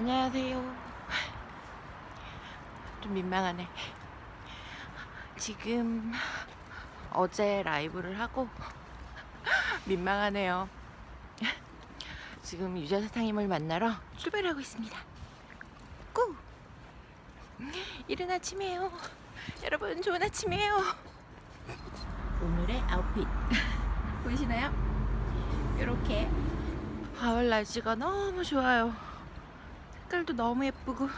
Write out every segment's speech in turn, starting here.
안녕하세요. 좀 민망하네. 지금 어제 라이브를 하고 민망하네요. 지금 유자사탕님을 만나러 출발하고 있습니다. 꾸! 이른 아침이에요. 여러분 좋은 아침이에요. 오늘의 아웃핏 보이시나요? 이렇게 가을 날씨가 너무 좋아요. 색깔도 너무 예쁘고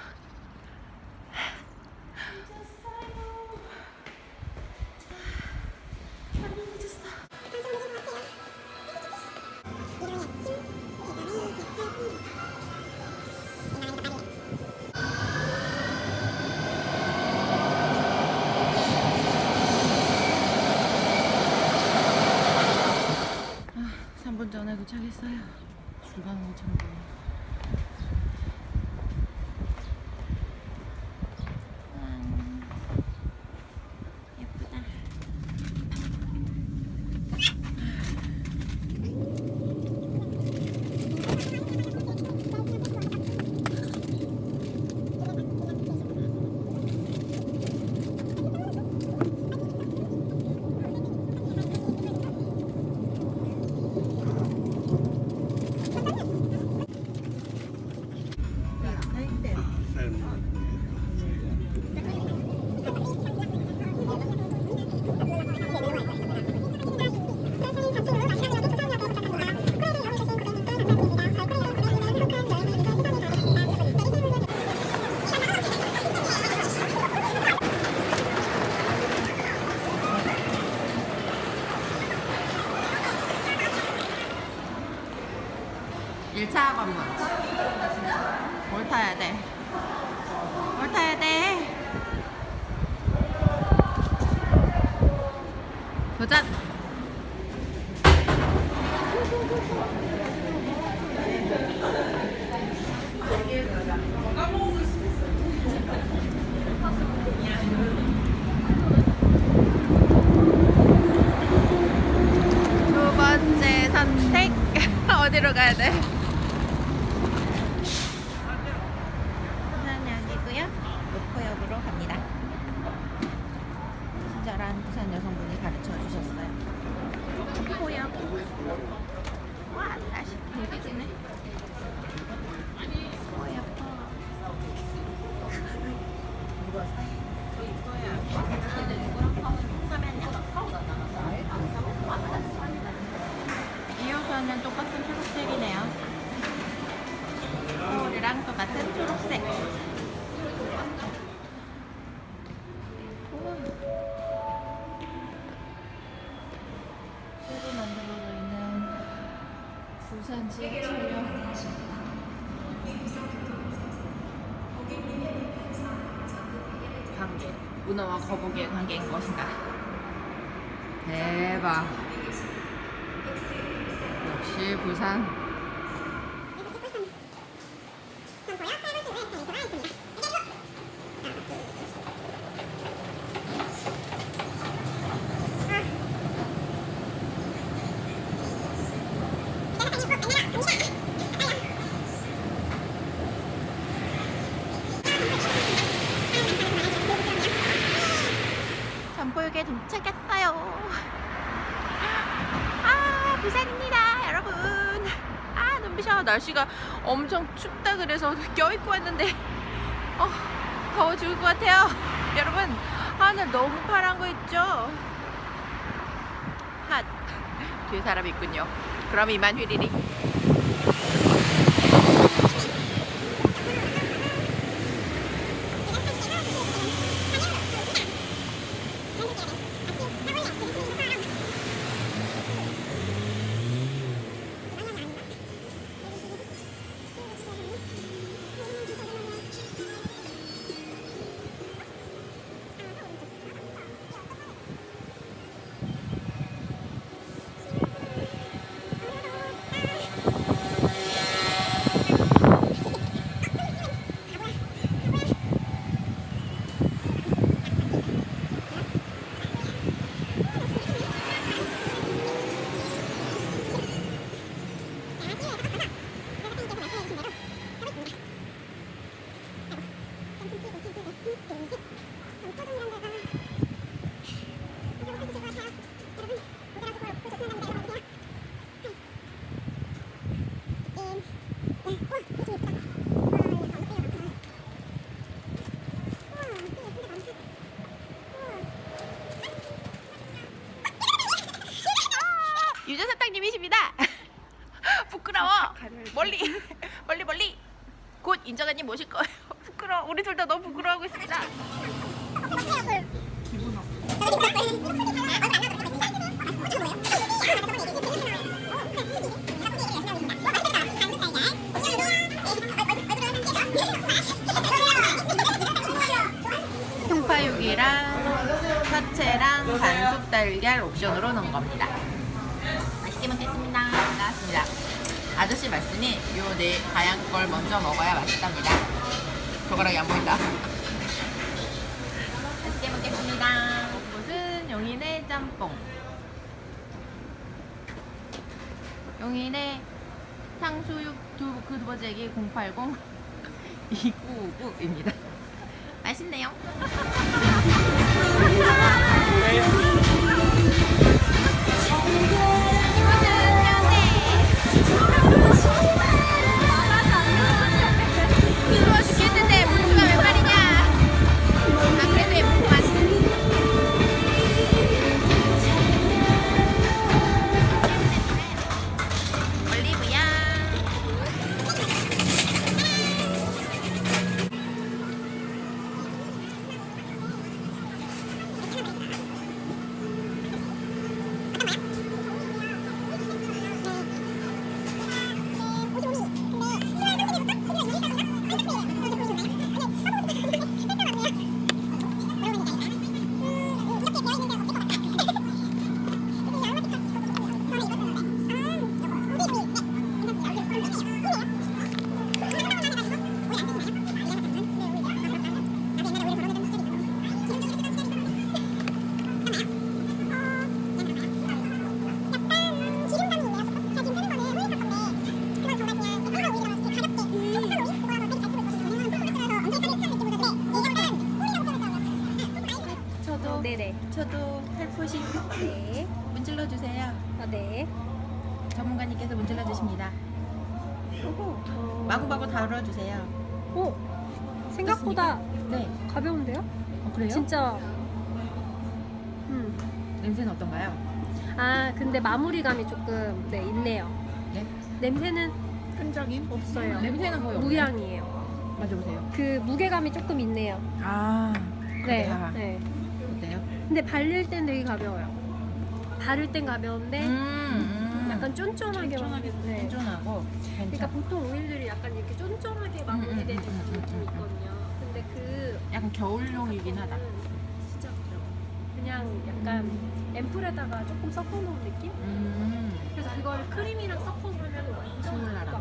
아, 3분 전에 도착했어요. 줄가 엄청 긴. 관문. 뭘 타야 돼? 뭘 타야 돼? 도전! 두 번째 선택 어디로 가야 돼? 부산역이고요. 목포역으로 갑니다. 친절한 부산 여성분이 가르쳐 주셨어요. 목포역. 와 날씨 되게 지네. 어 예뻐. 이 호선은 똑같은 초록색이네요. 서울이랑 똑같은 초록색. 새로 만들어져 있는 부산 지하철역. 관계. 문어와 거북이의 관계인 것인가? 대박. 역시 부산. 전보역에 도착했어요. 아 부산입니다 여러분 아 눈부셔 날씨가 엄청 춥다 그래서 껴입고 왔는데 어, 더워 죽을 것 같아요. 여러분 하늘 너무 파란 거 있죠? 핫. 뒤에 사람 있군요. 그럼 이만 휘리리 가려야 돼. 멀리 멀리 멀리. 곧 인정아님 모실 거예요. 부끄러워. 우리 둘 다 너무 부끄러워하고 있습니다. 통파육이랑 사채랑 반숙 달걀 옵션으로 넣은 겁니다 맛있게 먹겠습니다 나왔습니다 아저씨 말씀이 요 네 다양한 걸 먼저 먹어야 맛있답니다. 젓가락이 안 보인다. 맛있게 먹겠습니다. 이곳은 용인의 짬뽕? 용인의 탕수육 두, 그 두 번째 얘기 080 2959입니다. 맛있네요 마무리감이 조금 네 있네요. 네 냄새는 끈적임? 없어요. 냄새는 거의 없네 무향이에요. 만져보세요 그 무게감이 조금 있네요. 아 네. 그래요? 네. 어때요? 근데 발릴 땐 되게 가벼워요. 바를 땐 가벼운데 음, 약간 쫀쫀하게 쫀쫀하게 네. 쫀쫀하고 그러니까 괜찮 보통 오일들이 약간 이렇게 쫀쫀하게 마무리되는 음, 음, 음, 느낌이 음, 음. 있거든요. 근데 그 약간 겨울용이긴 하다 음, 진짜 부드러워. 그냥 약간 앰플에다가 조금 섞어놓은 느낌? 음. 그래서 그걸 크림이랑 섞어보면 완전 스물 나라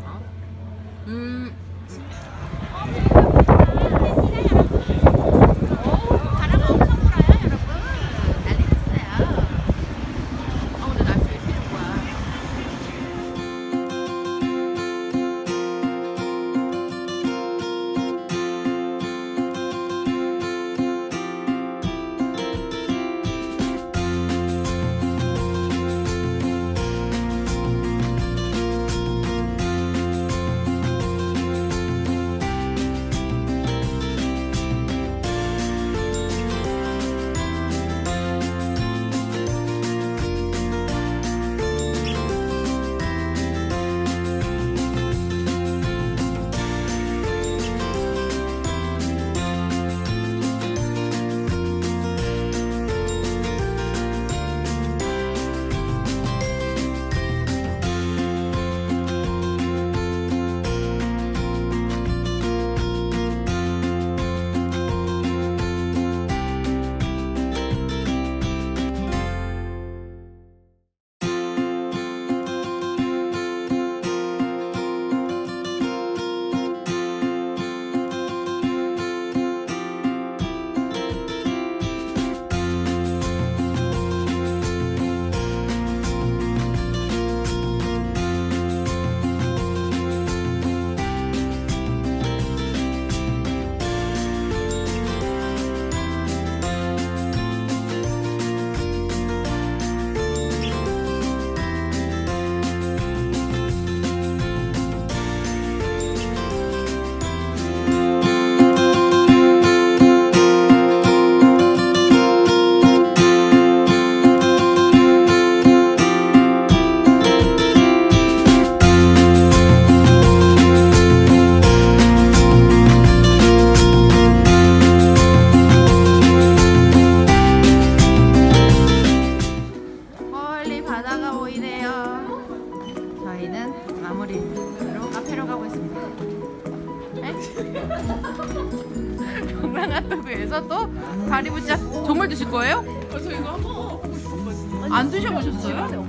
마무리로 카페로 가고 있습니다. 경랑핫도그에서 또 가리부짝 정말 드실 거예요? 아, 저 이거 한번 안 드셔보셨어요?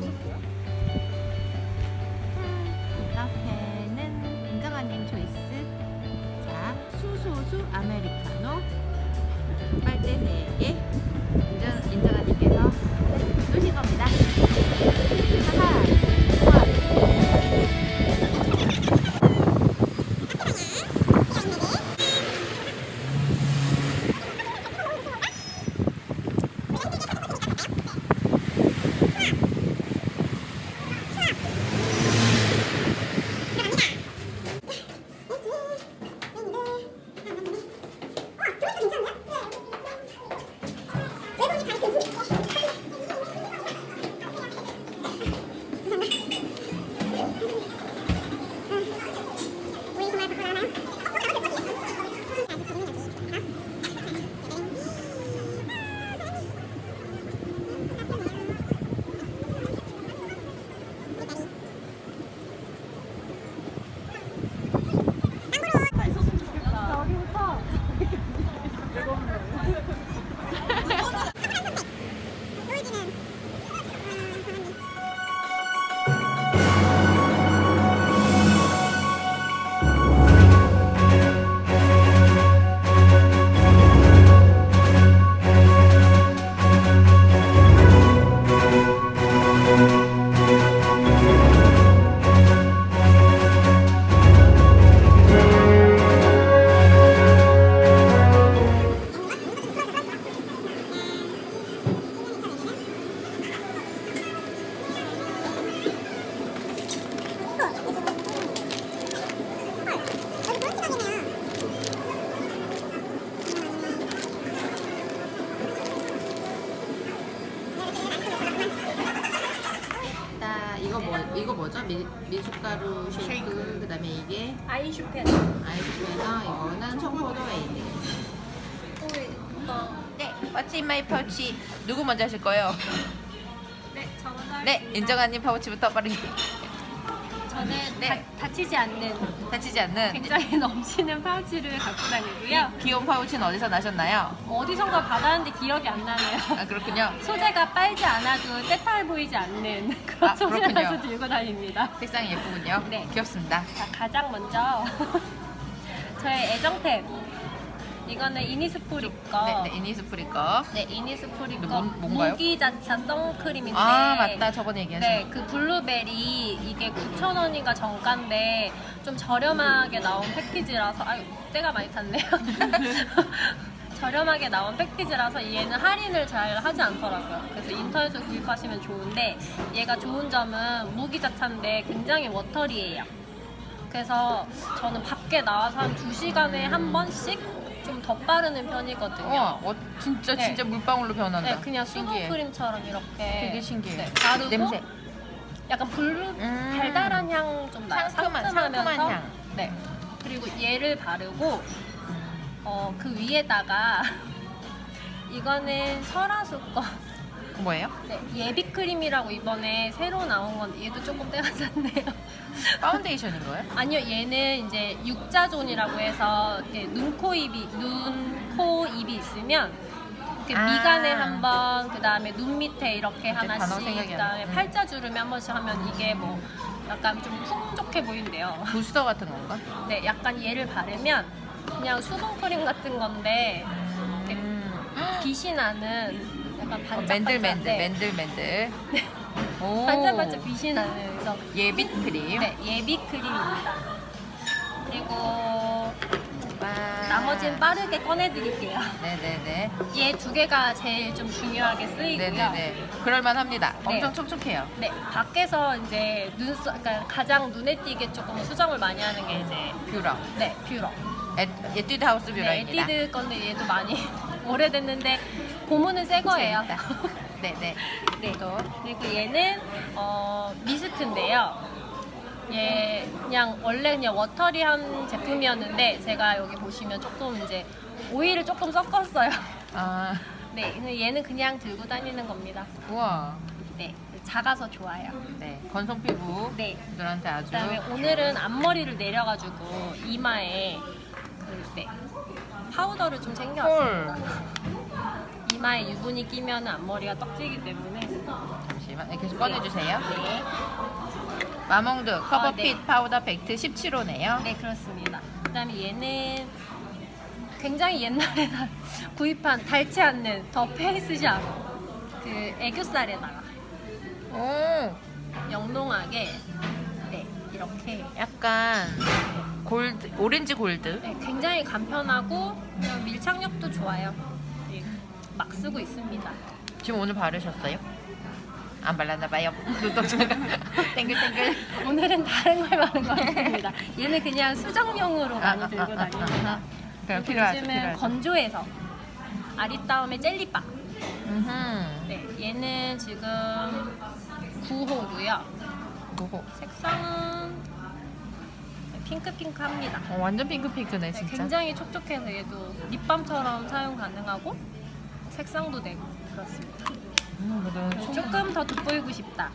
인정아님 파우치부터 빠르게 저는 네. 다, 다치지 않는 다치지 않는 굉장히 넘치는 파우치를 갖고 다니고요. 이 귀여운 파우치는 어디서 나셨나요? 어디선가 받았는데 기억이 안 나네요. 아 그렇군요. 소재가 빨지 않아도 때탈 보이지 않는 그런 아, 소재라서 그렇군요. 들고 다닙니다. 색상이 예쁘군요. 네. 귀엽습니다. 자, 가장 먼저 저의 애정템. 이거는 이니스프리 거. 네, 네, 이니스프리 거. 네, 이니스프리 거 뭔- 뭔가요? 무기자차 선크림인데 아 맞다, 저번에 얘기하신. 네, 그 블루베리 이게 9,000원인가 정가인데 좀 저렴하게 나온 패키지라서 아유, 때가 많이 탔네요. 저렴하게 나온 패키지라서 얘는 할인을 잘 하지 않더라고요. 그래서 인터넷에서 구입하시면 좋은데 얘가 좋은 점은 무기자차인데 굉장히 워터리예요. 그래서 저는 밖에 나와서 한 2시간에 한 번씩 좀 덧바르는 편이거든요. 어, 어, 진짜 네. 진짜 물방울로 변한다. 네, 그냥 신기해. 수분크림처럼 이렇게 되게 신기해. 네, 바르고 냄새. 약간 블루 음. 달달한 향 좀 나요. 상큼한 상큼하면서 상큼한 향. 네. 그리고 얘를 바르고 어, 그 위에다가 이거는 설화수 거 뭐예요? 네, 예비 크림이라고 이번에 새로 나온 건데 얘도 조금 때가 찼네요. 파운데이션인 거예요? 아니요, 얘는 이제 육자존이라고 해서 이렇게 눈, 코, 입이 눈, 코, 입이 있으면 이렇게 아. 미간에 한 번, 그 다음에 눈 밑에 이렇게 단어 하나씩, 생각이 그 안 다음에 나. 음. 팔자 주름에 한 번씩 하면 이게 뭐 약간 좀 풍족해 보인대요. 부스터 같은 건가? 네, 약간 얘를 바르면 그냥 수분 크림 같은 건데 음. 빛이 나는 약간 어, 반짝반짝 맨들맨들, 네, 맨들맨들. 오. 반짝반짝 빛이 나는 그래서 예빛 크림. 네, 예비 크림입니다. 그리고 와. 나머지는 빠르게 꺼내드릴게요. 네네네. 얘 두 개가 제일 좀 중요하게 쓰이고요. 네네네. 그럴만 합니다. 네. 엄청 촉촉해요. 네, 밖에서 이제 눈, 그러니까 가장 눈에 띄게 조금 수정을 많이 하는 게 이제 뷰러. 네 뷰러. 에, 에뛰드 하우스 네, 뷰러입니다. 에뛰드 건데 얘도 많이 오래됐는데 고무는 새 거예요. 네네. 네. 그리고 얘는 어, 미스트인데요. 얘 그냥 원래 그냥 워터리한 제품이었는데 제가 여기 보시면 조금 이제 오일을 조금 섞었어요. 아, 네, 근데 얘는 그냥 들고 다니는 겁니다. 우와. 네, 작아서 좋아요. 네. 건성 피부. 네. 들한테 아주. 그다음에 오늘은 앞머리를 내려가지고 이마에 그, 네. 파우더를 좀 챙겨왔어요. 헐. 이마에 유분이 끼면 앞머리가 떡지기 때문에. 잠시만 네, 계속 꺼내주세요. 네. 마몽드 커버핏 네. 파우더 팩트 17호네요. 네, 그렇습니다. 그 다음에 얘는 굉장히 옛날에 나- 구입한 닳지 않는 더 페이스샵 그 애교살에다가 오, 영롱하게 네, 이렇게 약간 골드, 오렌지 골드. 네, 굉장히 간편하고 그냥 밀착력도 좋아요. 네, 막 쓰고 있습니다. 지금 오늘 바르셨어요? 안 발랐나 봐요. 눈동자가 땡글땡글. 오늘은 다른 걸 바른 것 같습니다. 얘는 그냥 수정용으로 많이 아, 들고 아, 아, 다닙니다. 아. 그럼 그리고 필요하죠, 요즘은 필요하죠. 건조해서 아리따움의 젤리바. 음흠. 네, 얘는 지금 9호고요. 그거. 색상은 핑크핑크합니다. 어, 완전 핑크핑크네 네, 진짜. 굉장히 촉촉해서 얘도 립밤처럼 사용 가능하고 색상도 내고 그렇습니다. 음, 조금 더 돋보이고 싶다.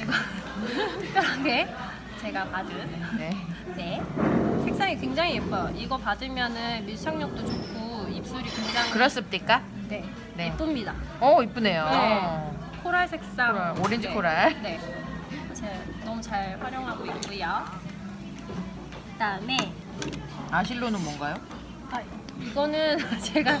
이거 특별하게 제가 받은 네. 네 색상이 굉장히 예뻐요. 이거 받으면은 밀착력도 좋고 입술이 굉장히 그렇습니까? 네, 네. 예쁩니다. 어 이쁘네요. 네. 코랄 색상 코랄, 오렌지 네, 코랄. 네 제, 너무 잘 활용하고 있고요. 그다음에 아실로는 뭔가요? 아, 이거는 제가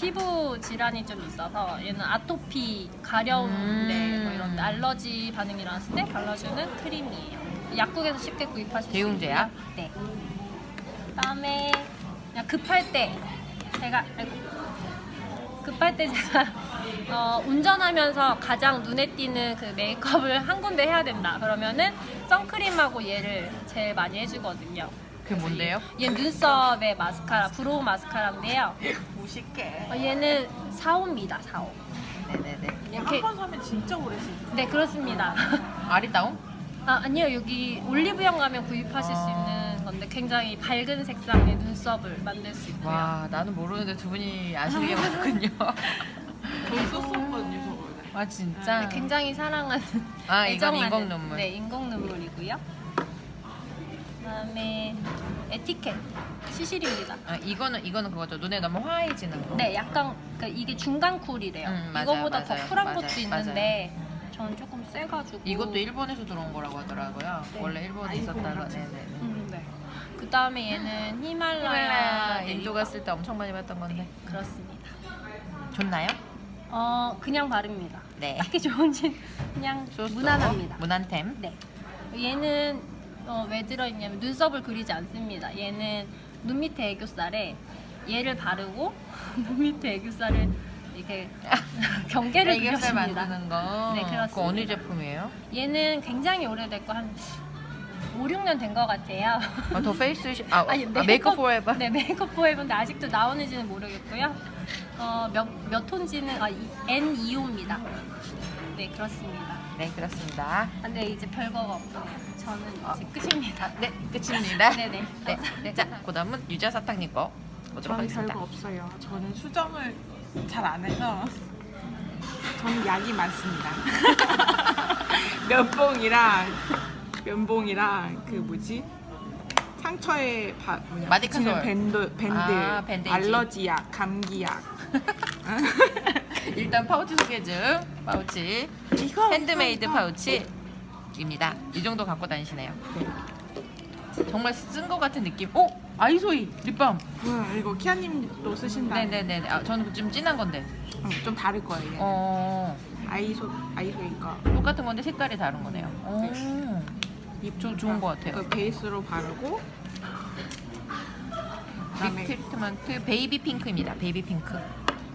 피부 질환이 좀 있어서 얘는 아토피, 가려움인데 음. 뭐 이런 알러지 반응이 일어났을 때 발라주는 크림이에요. 약국에서 쉽게 구입하실 수 대용제야? 있고요. 네. 그다음에 그냥 급할 때 제가 아이고, 급할 때 제가 어, 운전하면서 가장 눈에 띄는 그 메이크업을 한 군데 해야 된다. 그러면은 선크림하고 얘를 제일 많이 해주거든요. 그게 뭔데요? 얘 눈썹의 마스카라, 브로우 마스카라인데요. 무식해. 어, 얘는 4호입니다, 4호. 네네네. 이렇게, 한번 사면 진짜 오래 쓰지. 네, 그렇습니다. 아리따움? 아, 아니요, 여기 올리브영 가면 구입하실 수 아. 있는 건데 굉장히 밝은 색상의 눈썹을 만들 수 있고요. 와 나는 모르는데 두 분이 아시게 하군요. 저 썼었거든요, 저번에. 아 진짜? 네, 굉장히 사랑하는 아 이건 애정하는, 인공 눈물. 네, 인공 눈물이고요. 그다음에 에티켓 시실입니다. 아 이거는 이거는 그거죠. 눈에 너무 화해지는 거. 네, 약간 그러니까 이게 중간 쿨이래요. 음, 맞아요, 이거보다 맞아요, 더 쿨한 맞아요, 것도 있는데 저는 조금 세가지고 이것도 일본에서 들어온 거라고 하더라고요. 네. 원래 일본에 있었다가 네네네. 음, 네. 그 다음에 얘는 히말라야 히말라야 네이버. 인도 갔을 때 엄청 많이 봤던 건데 그렇습니다. 좋나요? 어 그냥 바릅니다. 네. 딱히 좋은지 그냥. 무난합니다. 무난템. 네. 얘는 어, 왜 들어있냐면 눈썹을 그리지 않습니다. 얘는 눈 밑에 애교살에 얘를 바르고 눈 밑에 애교살을 이렇게 경계를 애교살 그려줍니다. 만드는 거. 네, 그렇습니다. 그거 어느 제품이에요? 얘는 굉장히 오래됐고 한 5, 6년 된 것 같아요. 아, 더 페이스 시- 아, 아니, 아, 메이크업 포에버. 네, 메이크업 포에버인데 아직도 나오는지는 모르겠고요. 어, 몇, 몇 톤지는 아, 이- N2호입니다. 네, 그렇습니다. 네 그렇습니다. 아, 근데 이제 별거가 없고요. 저는 이제 끝입니다. 아, 네 끝입니다. 네네. 네, 네, 자 그다음은 유자 사탕님 거 보도록 저는 하겠습니다. 별거 없어요. 저는 수정을 잘 안 해서 저는 약이 많습니다. 면봉이랑 면봉이랑 그 뭐지 상처에 바, 뭐냐, 마디카솔. 붙이는 밴드 밴드 아, 밴데이지. 알러지약 감기약 일단 파우치 소개 중 파우치 이거 핸드메이드 이거, 파우치 입니다. 이 정도 갖고 다니시네요. 정말 쓴 것 같은 느낌. 오 아이소이 립밤. 이거. 뭐야 이거 키아님도 쓰신다. 네네네. 아, 저는 좀 진한 건데. 어, 좀 다를 거예요. 얘는. 어 아이소 아이소이가 똑같은 건데 색깔이 다른 거네요. 오. 저 좋은 것 같아요. 그 베이스로 바르고 립 그다음에 트리트먼트 베이비 핑크입니다. 베이비 핑크.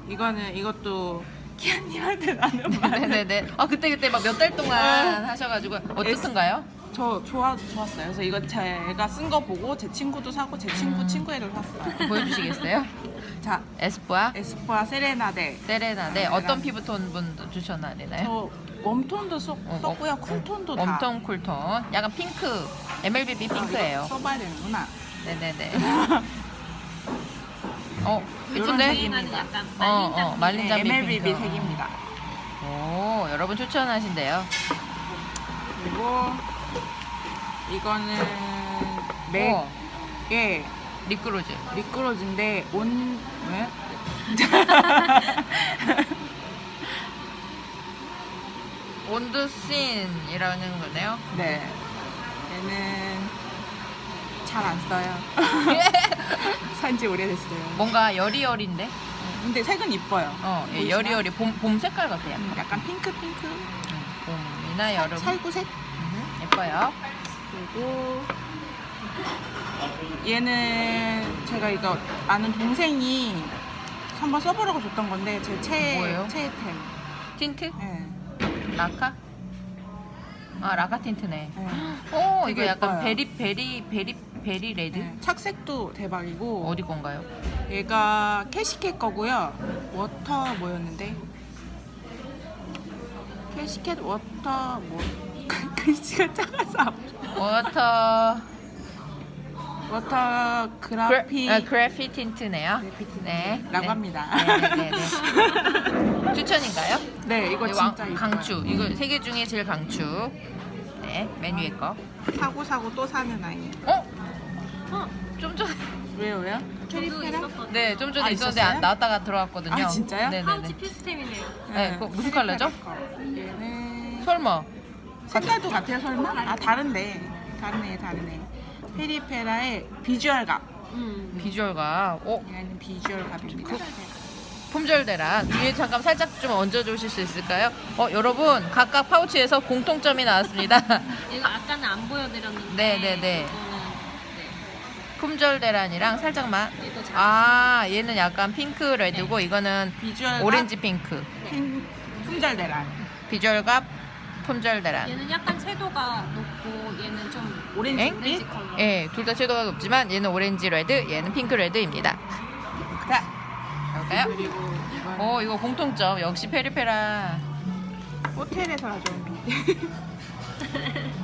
이거는 이것도 키아님한테 나는 말. 네네네. 아 그때 그때 막 몇 달 동안 하셔가지고 어떻던가요? 저 좋아 좋았어요. 그래서 이거 제가 쓴 거 보고 제 친구도 사고 제 친구 음. 친구애도 샀어요. 보여주시겠어요? 자 에스쁘아 에스쁘아 세레나데 세레나. 네 어떤 피부톤 분 추천하 되나요? 저 웜톤도 썼, 어, 썼고요 어, 쿨톤도 다 웜톤 쿨톤. 약간 핑크. MLBB 아, 이거 핑크예요. 써봐야 되는구나. 네네네. 어. 약간 어, 어, 말린 네, 잠비 MLBB 핑크. 색입니다. 오 여러분 추천하신대요. 그리고 이거는 우와. 맥의 리크로즈. 리크로즈인데 온 왜? 온드신이라는 거네요. 네. 얘는 잘 안 써요. 산지 오래됐어요. 뭔가 여리여리인데? 근데 색은 이뻐요. 어, 예, 보이시나요? 여리여리 봄, 봄 색깔 같아 약간. 음, 약간 핑크 핑크. 음, 봄이나 여름. 살구색. 음, 예뻐요. 그리고 얘는 제가 이거 아는 동생이 한번 써보라고 줬던 건데 제 최애 뭐예요? 최애템. 틴트? 네. 라카? 아 라카 틴트네. 네. 오 되게 이거 약간 예뻐요. 베리 베리 베리 베리 레드? 네. 착색도 대박이고 어디 건가요? 얘가 캐시캣 거고요. 워터 뭐였는데? 캐시캣 워터 뭐 글씨가 작아서 안 보여. 워터 워터 그래피 그래, 아, 그래피 틴트네요. 그래피 틴트. 네. 라고 네. 합니다. 네, 네, 네. 추천인가요? 네, 이거 왕- 진짜 이뻐요. 강추. 이거 세 개 중에 제일 강추. 네, 맨 위에 거. 사고 사고 또 사는 아이. 어? 어, 좀 전에 왜요, 왜요? 저도 있었거든요. 네, 좀 전에 아, 있었는데 있었어요? 안 나왔다가 들어왔거든요. 아, 진짜요? 네, 네, 파우치 네. 필수템이네요. 네, 그거 무슨 컬러죠? 얘는 설마. 색깔도 같아요, 설마? 아, 다른데. 다르네, 다르네. 페리페라의 비주얼갑. 음. 비주얼가. 어, 얘는 비주얼갑입니다. 품절대란 위에 잠깐 살짝 좀 얹어 주실 수 있을까요? 어, 여러분 각각 파우치에서 공통점이 나왔습니다. 이거 아까는 안 보여드렸는데. 네, 네, 네. 이거는 품절 대란이랑 살짝만. 네, 얘도 잘. 아, 얘는 약간 핑크 레드고 이거는 비주얼갑. 오렌지 핑크. 핑- 품절 대란. 비주얼갑 품절 대란. 얘는 약간 채도가 높고 얘는 좀 오렌지 엥? 오렌지 컬러. 예, 둘 다 채도가 높지만 얘는 오렌지 레드, 얘는 핑크 레드입니다. 자, 볼까요? 그리고 이건 오, 이거 공통점 역시 페리페라. 호텔에서 가져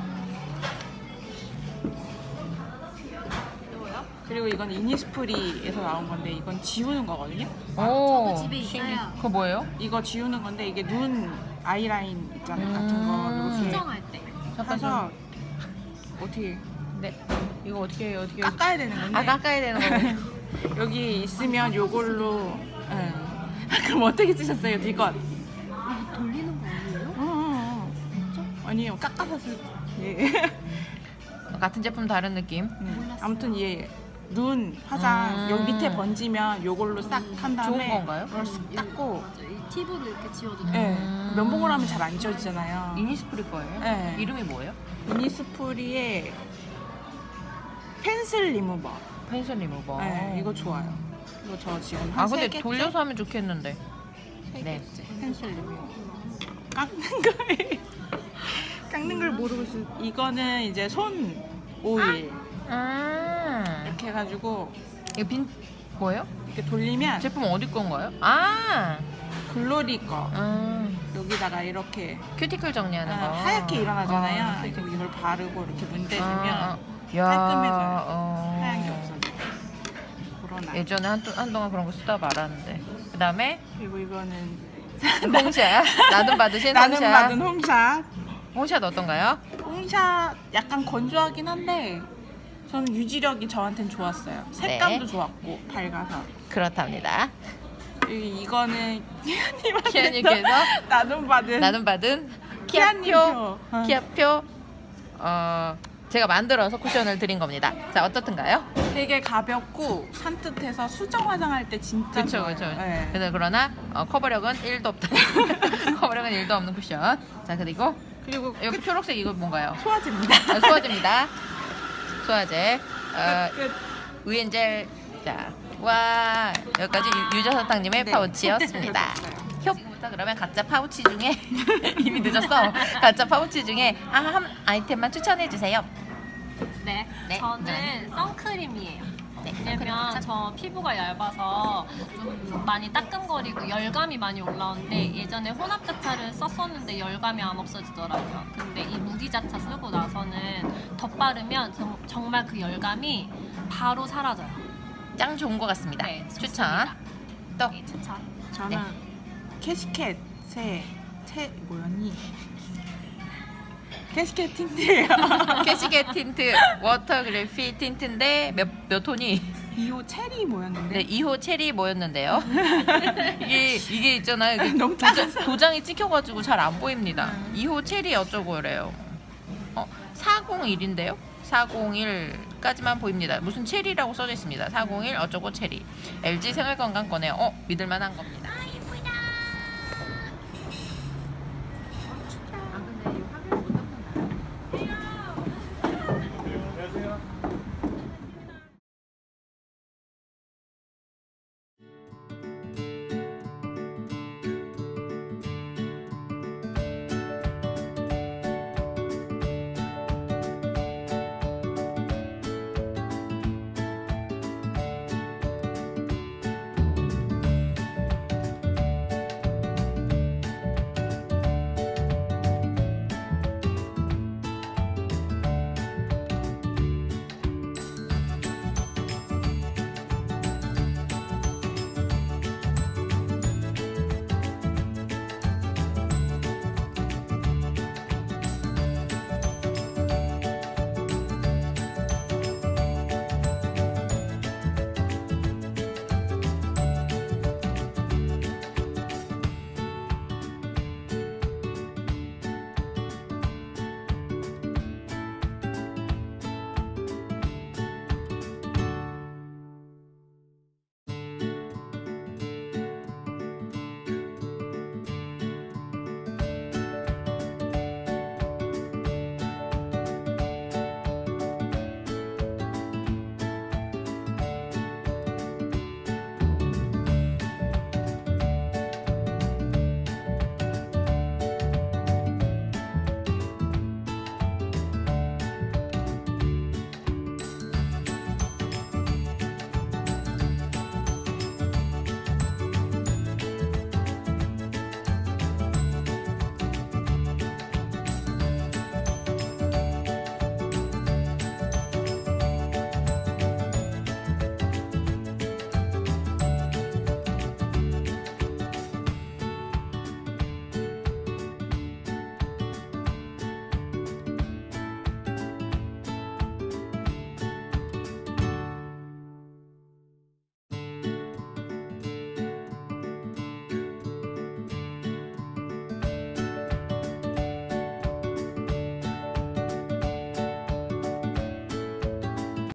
그리고 이건 이니스프리에서 나온 건데 이건 지우는 거거든요. 오, 저도 집에 있어요. 그거 뭐예요? 이거 지우는 건데 이게 눈 아이라인 있잖아요 같은 거 음. 이렇게 수정할 때. 잠깐 해서 좀. 어떻게 네. 이거 어떻게 해요? 어떻게 해요? 깎아야 되는 건데 아, 깎아야 되는 거군요. 여기 있으면 요걸로 예. 그럼 어떻게 쓰셨어요 이건? 이거 돌리는 거 아니에요? 어, 어, 어. 아니요 깎아서 쓰. 예. 같은 제품 다른 느낌. 음. 아무튼 얘 눈 화장 음. 여기 밑에 번지면 요걸로 싹 한 다음에 좋은 건가요? 이걸 쓱 닦고 맞아. 이 팁으로 이렇게 지워도 돼. 예. 음. 면봉으로 하면 잘 안 지워지잖아요. 이니스프리 거예요? 네. 이름이 뭐예요? 이니스프리의 펜슬 리무버. 펜슬 리무버. 네, 이거 좋아요. 이거 저 지금 아한 근데 세 개째? 돌려서 하면 좋겠는데. 세 네. 펜슬 리무버. 깎는 거에 깎는 걸 모르고 있어. 이거는 이제 손 오일 아. 이렇게 해가지고 이거 빈 뭐예요? 이렇게 돌리면 제품 어디 건가요? 아. 글로리 거 음. 여기다가 이렇게 큐티클 정리하는 거. 아, 하얗게 일어나잖아요. 어, 그래서 이걸 바르고 이렇게 문대주면 아, 아. 야, 깔끔해져요. 어. 하얀 게. 그러나 예전에 한, 한동안 그런 거 쓰다 말았는데. 그 다음에 그리고 이거는 홍샷. 나눔 받으신 나는 홍샷. 받은. 홍샷 어떤가요? 홈샷 약간 건조하긴 한데 저는 유지력이 저한테는 좋았어요. 색감도 네. 좋았고 밝아서. 그렇답니다. 이- 이거는 키아님한테 키아님께서 나눔 받은 나눔 받은 키아님 키아표 표. 어. 키아표 어 제가 만들어서 쿠션을 드린 겁니다. 자 어떻든가요? 되게 가볍고 산뜻해서 수정 화장할 때 진짜 그렇죠 좋아요. 그렇죠. 네. 근데 그러나 어, 커버력은 1도 없다. 커버력은 1도 없는 쿠션. 자 그리고 그리고 여기 초록색 이거 뭔가요? 소화제입니다. 아, 소화제입니다. 소화제. 어, 끝. 우엔젤. 자, 와 여기까지 유- 유저 사탕님의 네. 파우치였습니다. 지금부터 그러면 각자 파우치 중에 이미 늦었어. 각자 파우치 중에 아, 한 아이템만 추천해 주세요. 네. 네. 저는 네. 선크림이에요. 네, 왜냐면 저 피부가 얇아서 좀 많이 따끔거리고 열감이 많이 올라오는데 예전에 혼합자차를 썼었는데 열감이 안 없어지더라고요. 근데 이 무기자차 쓰고 나서는 덧바르면 정, 정말 그 열감이 바로 사라져요. 짱 좋은 것 같습니다. 네, 추천. 좋습니다. 또 네, 추천. 저는 네. 캐시캣의 채 뭐였니? 캐시캣 틴트예요. 캐시겟 틴트 워터 그래피 틴트인데 몇, 몇 톤이 2호 체리 뭐였는데? 네, 2호 체리 뭐였는데요? 이게 이게 있잖아요. 이게 너무 도장, 작아서. 도장이 찍혀가지고 잘 안 보입니다. 음. 2호 체리 어쩌고래요. 어, 401인데요? 401까지만 보입니다. 무슨 체리라고 써져 있습니다. 401 어쩌고 체리. LG 생활건강권에 어 믿을만한 겁니다.